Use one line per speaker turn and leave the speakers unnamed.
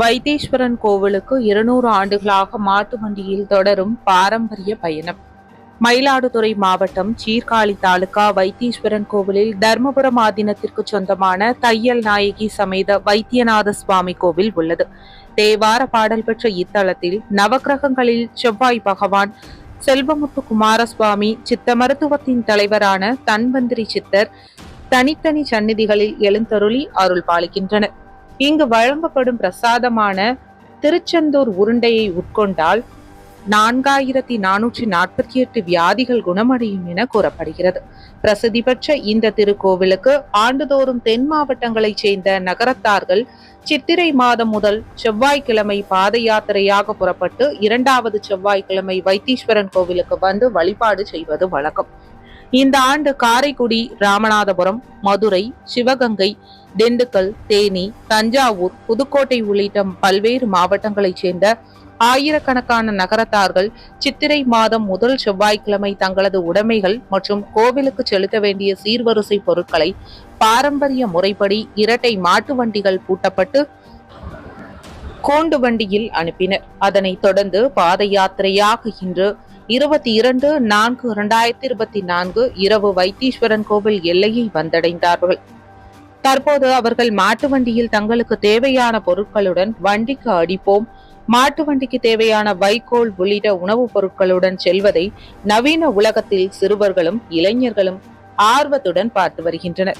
வைத்தீஸ்வரன் கோவிலுக்கு இருநூறு ஆண்டுகளாக மாட்டு வண்டியில் தொடரும் பாரம்பரிய பயணம். மயிலாடுதுறை மாவட்டம் சீர்காழி தாலுகா வைத்தீஸ்வரன் கோவிலில் தர்மபுரம் ஆதீனத்திற்கு சொந்தமான தையல் நாயகி சமேத வைத்தியநாத சுவாமி கோவில் உள்ளது. தேவார பாடல் பெற்ற இத்தலத்தில் நவக்கிரகங்களில் செவ்வாய் பகவான் செல்வமுத்து குமாரசுவாமி சித்த மருத்துவத்தின் தலைவரான தன்வந்திரி சித்தர் தனித்தனி சந்நிதிகளில் எழுந்தருளி அருள் பாலிக்கின்றனர் இங்கு வழங்கப்படும் பிரசாதமான திருச்செந்தூர் உருண்டையை உட்கொண்டால் நான்காயிரத்தி நானூற்றி நாற்பத்தி எட்டு வியாதிகள் குணமடையும் என கூறப்படுகிறது. பிரசித்தி பெற்ற இந்த திருக்கோவிலுக்கு ஆண்டுதோறும் தென் மாவட்டங்களைச் சேர்ந்த நகரத்தார்கள் சித்திரை மாதம் முதல் செவ்வாய்க்கிழமை பாத யாத்திரையாக புறப்பட்டு இரண்டாவது செவ்வாய்க்கிழமை வைத்தீஸ்வரன் கோவிலுக்கு வந்து வழிபாடு செய்வது வழக்கம். இந்த ஆண்டு காரைக்குடி ராமநாதபுரம் மதுரை சிவகங்கை திண்டுக்கல் தேனி தஞ்சாவூர் புதுக்கோட்டை உள்ளிட்ட பல்வேறு மாவட்டங்களைச் சேர்ந்த ஆயிரக்கணக்கான நகரத்தார்கள் சித்திரை மாதம் முதல் செவ்வாய்க்கிழமை தங்களது உடைமைகள் மற்றும் கோவிலுக்கு செலுத்த வேண்டிய சீர்வரிசை பொருட்களை பாரம்பரிய முறைப்படி இரட்டை மாட்டு வண்டிகள் பூட்டப்பட்டு கோண்டு வண்டியில் அனுப்பினர். அதனைத் தொடர்ந்து பாத யாத்திரையாக இன்று இருபத்தி இரண்டு நான்கு இரண்டாயிரத்தி இருபத்தி நான்கு இரவு வைத்தீஸ்வரன் கோவில் எல்லையை வந்தடைந்தார்கள். தற்போது அவர்கள் மாட்டு வண்டியில் தங்களுக்கு தேவையான பொருட்களுடன் வண்டிக்கு அடிப்போம். மாட்டு வண்டிக்கு தேவையான வைக்கோல் உள்ளிட்ட உணவுப் பொருட்களுடன் செல்வதை நவீன உலகத்தில் சிறுவர்களும் இளைஞர்களும் ஆர்வத்துடன் பார்த்து வருகின்றனர்.